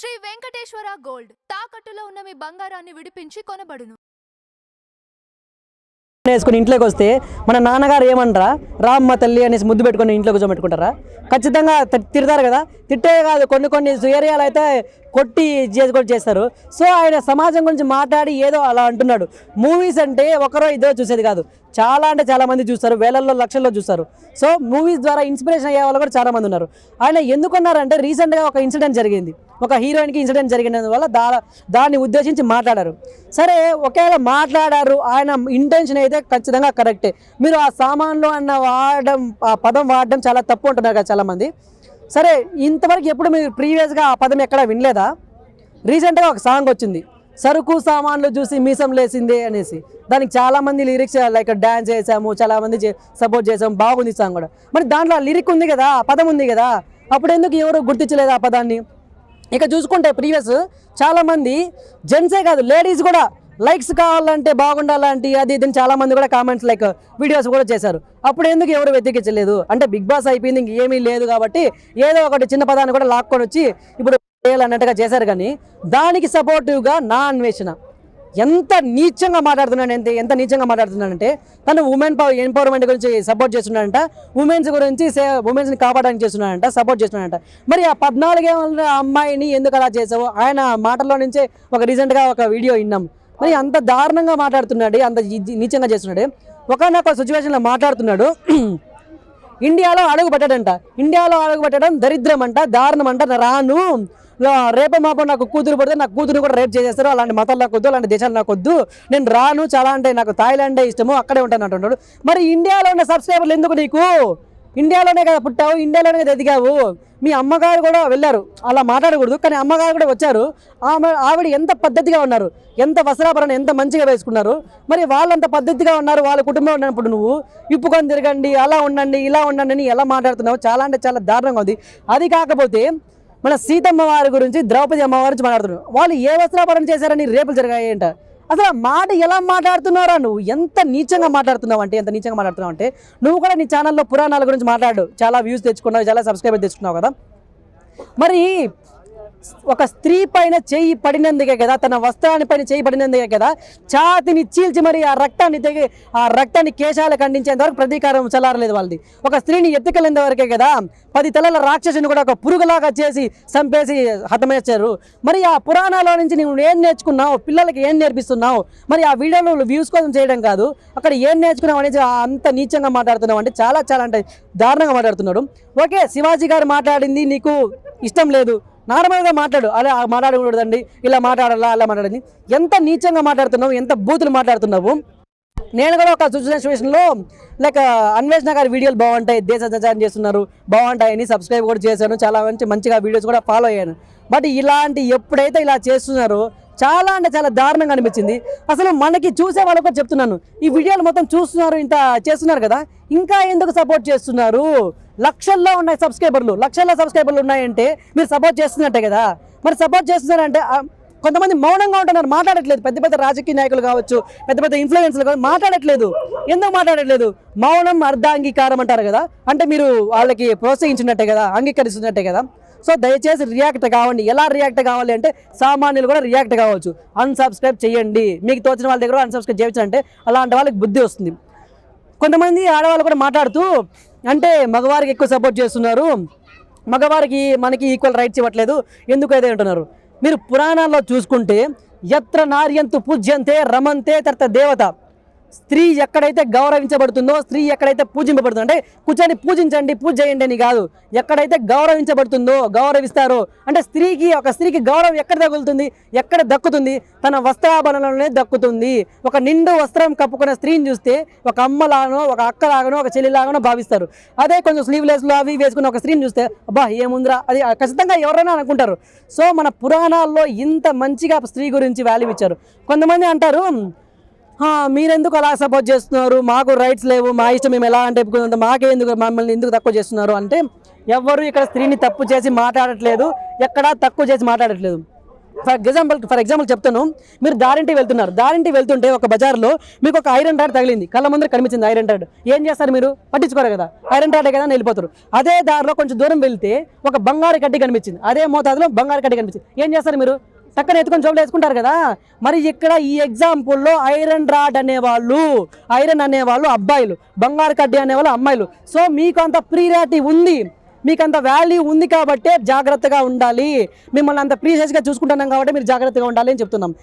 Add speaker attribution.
Speaker 1: Shri Venkateswara gold. తాకట్టులో ఉన్న మీ బంగారాన్ని విడిపించి కొనబడును.
Speaker 2: వేసుకుని ఇంట్లోకి వస్తే మన నాన్నగారు ఏమంటారా? రామ్మ తల్లి అనేసి ముద్దు పెట్టుకొని ఇంట్లో కూర్చోబెట్టుకుంటారా? ఖచ్చితంగా తిడతారు కదా? తిట్టే కాదు కొన్ని కొన్ని ఏరియాలు అయితే కొట్టి చేసి కూడా చేస్తారు. సో ఆయన సమాజం గురించి మాట్లాడి ఏదో అలా అంటున్నాడు. మూవీస్ అంటే ఒకరో ఇద్దరు చూసేది కాదు. చాలా అంటే చాలా మంది చూస్తారు. వేలల్లో లక్షల్లో చూస్తారు. సో మూవీస్ ద్వారా ఇన్స్పిరేషన్ అయ్యే వాళ్ళు కూడా చాలా మంది ఉన్నారు. ఆయన ఎందుకున్నారంటే రీసెంట్గా ఒక ఇన్సిడెంట్ జరిగింది. ఒక హీరోయిన్కి ఇన్సిడెంట్ జరిగినందువల్ల దా దాన్ని ఉద్దేశించి మాట్లాడారు. సరే ఒకవేళ మాట్లాడారు ఆయన ఇంటెన్షన్ అయితే ఖచ్చితంగా కరెక్టే మీరు ఆ సామాన్లు అన్న వాడడం ఆ పదం వాడడం చాలా తప్పు ఉంటున్నారు కదా చాలామంది. సరే ఇంతవరకు ఎప్పుడు మీరు ప్రీవియస్గా ఆ పదం ఎక్కడ వినలేదా? రీసెంట్గా ఒక సాంగ్ వచ్చింది. సరుకు సామాన్లు చూసి మీసం లేసిందే అనేసి. దానికి చాలామంది లిరిక్స్ లైక్ డ్యాన్స్ చేసాము చాలామంది సపోర్ట్ చేసాము. బాగుంది సాంగ్ కూడా. మరి దాంట్లో లిరిక్ ఉంది కదా ఆ పదం ఉంది కదా అప్పుడు ఎందుకు ఎవరు గుర్తించలేదు ఆ పదాన్ని? ఇక చూసుకుంటే ప్రీవియస్ చాలామంది జెంట్సే కాదు లేడీస్ కూడా లైక్స్ కావాలంటే బాగుండాలంటే అది ఇది చాలామంది చాలా మంది కూడా కామెంట్స్ లైక్ వీడియోస్ కూడా చేశారు. అప్పుడు ఎందుకు ఎవరు వెతికించలేదు? అంటే బిగ్ బాస్ అయిపోయింది ఇంకేమీ లేదు కాబట్టి ఏదో ఒకటి చిన్న పదాన్ని కూడా లాక్కొని వచ్చి ఇప్పుడు చేయాలన్నట్టుగా చేశారు కానీ దానికి సపోర్టివ్గా నా అన్వేషణ. ఎంత నీచంగా మాట్లాడుతున్నాడు ఎంత ఎంత నీచంగా మాట్లాడుతున్నాడంటే తను ఉమెన్ పవర్ ఎంపవర్మెంట్ గురించి సపోర్ట్ చేస్తున్నాడంట ఉమెన్స్ గురించి సే ఉమెన్స్ని కాపాడడానికి చేస్తున్నాడంట సపోర్ట్ చేస్తున్నాడంట. మరి ఆ పద్నాలుగేళ్ళ అమ్మాయిని ఎందుకు అలా చేసావు? ఆయన మాటల్లో నుంచే ఒక రీసెంట్గా ఒక వీడియో విన్నాం. మరి అంత దారుణంగా మాట్లాడుతున్నాడు అంత నీచంగా చేస్తున్నాడు. ఒకనొక సిచ్యువేషన్లో మాట్లాడుతున్నాడు. ఇండియాలో అడుగు పెట్టడంట ఇండియాలో అడుగు పెట్టడం దరిద్రం అంట దారుణం అంట రాను రేప రేపే నాకు కూతురు పడితే నాకు కూతురు కూడా రేపు చేసేస్తారు. అలాంటి మతాలు నాకు వద్దు అలాంటి దేశాలు నాకు వద్దు. నేను రాను చాలా అంటే నాకు థాయిలాండే ఇష్టము అక్కడే ఉంటాను అంటున్నాడు. మరి ఇండియాలో ఉన్న సబ్స్క్రైబర్లు ఎందుకు నీకు? ఇండియాలోనే కదా పుట్టావు ఇండియాలోనే కదా ఎదిగావు. మీ అమ్మగారు కూడా వెళ్ళారు. అలా మాట్లాడకూడదు కానీ అమ్మగారు కూడా వచ్చారు. ఆమె ఆవిడ ఎంత పద్ధతిగా ఉన్నారు ఎంత వస్త్రాభరణ ఎంత మంచిగా వేసుకున్నారు మరి వాళ్ళంత పద్ధతిగా ఉన్నారు వాళ్ళ కుటుంబం ఉన్నప్పుడు నువ్వు ఇప్పుకొని తిరగండి అలా ఉండండి ఇలా ఉండండి అని ఎలా మాట్లాడుతున్నావు? చాలా అంటే చాలా దారుణంగా ఉంది. అది కాకపోతే మన సీతమ్మ వారి గురించి ద్రౌపది అమ్మవారి గురించి మాట్లాడుతున్నారు వాళ్ళు ఏ వస్త్రాభరణ చేశారని రేపులు జరిగాయి అసలు ఆ మాట ఎలా మాట్లాడుతున్నారా? నువ్వు ఎంత నీచంగా మాట్లాడుతున్నావు అంటే ఎంత నీచంగా మాట్లాడుతున్నావు అంటే నువ్వు కూడా నీ ఛానల్లో పురాణాల గురించి మాట్లాడు. చాలా వ్యూస్ తెచ్చుకున్నావు చాలా సబ్స్క్రైబర్ తెచ్చుకున్నావు కదా. మరి ఒక స్త్రీ పైన చేయి పడినందుకే కదా తన వస్త్రాన్ని పైన చేయి పడినందుకే కదా ఛాతిని చీల్చి మరి ఆ రక్తాన్ని తెగి ఆ రక్తాన్ని కేశాలు ఖండించేంత వరకు ప్రతీకారం చల్లారలేదు వాళ్ళది. ఒక స్త్రీని ఎత్తుకెళ్ళేంత వరకే కదా పది తలల రాక్షసుని కూడా ఒక పురుగులాగా చేసి చంపేసి హతమేశారు. మరి ఆ పురాణాల నుంచి నువ్వు ఏం నేర్చుకున్నావు? పిల్లలకి ఏం నేర్పిస్తున్నావు? మరి ఆ వీడియోలు వ్యూస్ కోసం చేయడం కాదు అక్కడ ఏం నేర్చుకున్నావు అనేది అంత నీచంగా మాట్లాడుతున్నావు అంటే చాలా చాలా అంటే దారుణంగా మాట్లాడుతున్నాడు. ఓకే శివాజీ గారు మాట్లాడింది నీకు ఇష్టం లేదు. నార్మల్గా మాట్లాడు. అలా మాట్లాడకూడదండి. ఇలా మాట్లాడాలా అలా మాట్లాడని ఎంత నీచంగా మాట్లాడుతున్నావు ఎంత బూతులు మాట్లాడుతున్నావు? నేను కూడా ఒక సిచ్యువేషన్లో లైక్ అన్వేషణ గారి వీడియోలు బాగుంటాయి. దేశ ప్రచారం చేస్తున్నారు. బాగుంటాయని సబ్స్క్రైబ్ కూడా చేశాను. చాలా మంచి మంచిగా వీడియోస్ కూడా ఫాలో అయ్యాను. బట్ ఇలాంటి ఎప్పుడైతే ఇలా చేస్తున్నారో చాలా అంటే చాలా దారుణంగా అనిపించింది. అసలు మనకి చూసే వాళ్ళకు కూడా చెప్తున్నాను. ఈ వీడియోలు మొత్తం చూస్తున్నారు ఇంత చేస్తున్నారు కదా. ఇంకా ఎందుకు సపోర్ట్ చేస్తున్నారు? లక్షల్లో ఉన్నాయి సబ్స్క్రైబర్లు. లక్షల్లో సబ్స్క్రైబర్లు ఉన్నాయంటే మీరు సపోర్ట్ చేస్తున్నట్టే కదా. మరి సపోర్ట్ చేస్తున్నారంటే కొంతమంది మౌనంగా ఉంటున్నారు. మాట్లాడట్లేదు. పెద్ద పెద్ద రాజకీయ నాయకులు కావచ్చు పెద్ద పెద్ద ఇన్ఫ్లుయెన్స్లు కావచ్చు మాట్లాడట్లేదు. ఎందుకు మాట్లాడట్లేదు? మౌనం అర్ధాంగీకారం అంటారు కదా. అంటే మీరు వాళ్ళకి ప్రోత్సహించినట్టే కదా అంగీకరిస్తున్నట్టే కదా. సో దయచేసి రియాక్ట్ కావండి. ఎలా రియాక్ట్ కావాలి అంటే సామాన్యులు కూడా రియాక్ట్ కావచ్చు. అన్సబ్స్క్రైబ్ చేయండి. మీకు తోచిన వాళ్ళ దగ్గర అన్సబ్స్క్రైబ్ చేయొచ్చు అంటే అలాంటి వాళ్ళకి బుద్ధి వస్తుంది. కొంతమంది ఆడవాళ్ళు కూడా మాట్లాడుతూ అంటే మగవారికి ఎక్కువ సపోర్ట్ చేస్తున్నారు. మగవారికి మనకి ఈక్వల్ రైట్స్ ఇవ్వట్లేదు. ఎందుకు అయితే అంటున్నారు? మీరు పురాణాల్లో చూసుకుంటే ఎత్ర నార్యంతు పూజ్యంతే రమంతే తర్త దేవత. స్త్రీ ఎక్కడైతే గౌరవించబడుతుందో స్త్రీ ఎక్కడైతే పూజింపబడుతుందో అంటే కూర్చొని పూజించండి పూజ చేయండి అని కాదు. ఎక్కడైతే గౌరవించబడుతుందో గౌరవిస్తారో అంటే స్త్రీకి ఒక స్త్రీకి గౌరవం ఎక్కడ తగులుతుంది? ఎక్కడ దక్కుతుంది? తన వస్త్రాభరణలోనే దక్కుతుంది. ఒక నిండు వస్త్రం కప్పుకున్న స్త్రీని చూస్తే ఒక అమ్మలాగానో ఒక అక్కలాగానో ఒక చెల్లిలాగానో భావిస్తారు. అదే కొంచెం స్లీవ్లెస్లో అవి వేసుకున్న ఒక స్త్రీని చూస్తే అబ్బా ఏముందిరా? అది ఖచ్చితంగా ఎవరైనా అనుకుంటారు. సో మన పురాణాల్లో ఇంత మంచిగా స్త్రీ గురించి వాల్యూ ఇచ్చారు. కొంతమంది అంటారు మీరెందుకు అలా సపోర్ట్ చేస్తున్నారు? మాకు రైట్స్ లేవు మా ఇష్టం మేము ఎలా అంటే మాకే ఎందుకు మమ్మల్ని ఎందుకు తక్కువ చేస్తున్నారు అంటే ఎవ్వరు ఇక్కడ స్త్రీని తప్పు చేసి మాట్లాడట్లేదు ఎక్కడా తక్కువ చేసి మాట్లాడట్లేదు. ఫర్ ఎగ్జాంపుల్ ఫర్ ఎగ్జాంపుల్ చెప్తాను మీరు దారింటి వెళ్తున్నారు. దారింటి వెళ్తుంటే ఒక బజార్లో మీకు ఒక ఐరన్ రాడ్ తగిలింది. కళ్ళ ముందర కనిపించింది ఐరన్ రాడ్ ఏం చేస్తారు మీరు? పట్టించుకోరు కదా. ఐరన్ రాడే కదా వెళ్ళిపోతారు. అదే దారిలో కొంచెం దూరం వెళ్తే ఒక బంగారు కడ్డి కనిపించింది. అదే మోతాదులో బంగారు కడ్డి కనిపించింది. ఏం చేస్తారు మీరు? టక్కన ఎత్తుకొని జోబులు వేసుకుంటారు కదా. మరి ఇక్కడ ఈ ఎగ్జాంపుల్లో ఐరన్ రాడ్ అనేవాళ్ళు ఐరన్ అనేవాళ్ళు అబ్బాయిలు బంగారు కడ్డీ అనేవాళ్ళు అమ్మాయిలు. సో మీకు అంత ప్రియారిటీ ఉంది మీకు అంత వాల్యూ ఉంది కాబట్టే జాగ్రత్తగా ఉండాలి. మిమ్మల్ని అంత ప్రీషియస్గా చూసుకుంటున్నాం కాబట్టి మీరు జాగ్రత్తగా ఉండాలి అని చెప్తున్నాం.